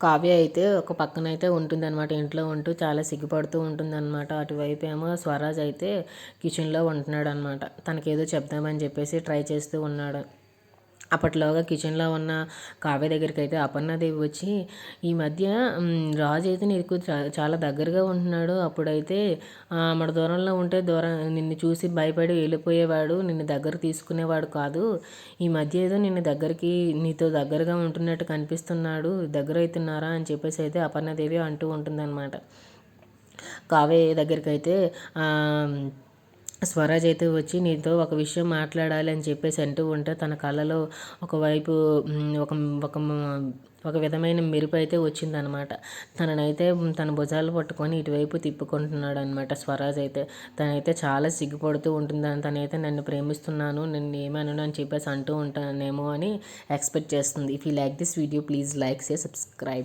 కావ్య అయితే ఒక పక్కన అయితే ఉంటుందన్నమాట. ఇంట్లో ఉంటూ చాలా సిగ్గుపడుతూ ఉంటుందన్నమాట. అటువైపు ఏమో స్వరాజ్ అయితే కిచెన్లో ఉంటున్నాడు అనమాట తనకేదో చెప్దామని చెప్పేసి ట్రై చేస్తూ ఉన్నాడు. అప్పట్లోగా కిచెన్లో ఉన్న కావ్య దగ్గరికి అయితే అపర్ణాదేవి వచ్చి ఈ మధ్య రాజు అయితే నీకు చాలా దగ్గరగా ఉంటున్నాడు. అప్పుడైతే మన దూరంలో ఉంటే దూరం నిన్ను చూసి భయపడి వెళ్ళిపోయేవాడు నిన్ను దగ్గర తీసుకునేవాడు కాదు. ఈ మధ్య ఏదో నిన్ను దగ్గరికి నీతో దగ్గరగా ఉంటున్నట్టు కనిపిస్తున్నాడు. దగ్గర అవుతున్నారా అని చెప్పేసి అయితే అపర్ణాదేవి అంటూ ఉంటుందన్నమాట. కావ్య దగ్గరికి అయితే స్వరాజ్ అయితే వచ్చి నీతో ఒక విషయం మాట్లాడాలి అని చెప్పేసి అంటూ ఉంటే తన కళ్ళలో ఒకవైపు ఒక ఒక ఒక విధమైన మెరుపు అయితే వచ్చిందనమాట. తననైతే తన భుజాలు పట్టుకొని ఇటువైపు తిప్పుకుంటున్నాడు అనమాట స్వరాజ్ అయితే. తనైతే చాలా సిగ్గుపడుతూ ఉంటుంది తనైతే నన్ను ప్రేమిస్తున్నాను నేను ఏమను అని చెప్పేసి అంటూ ఉంటానేమో అని ఎక్స్పెక్ట్ చేస్తుంది. If you like this video please like share subscribe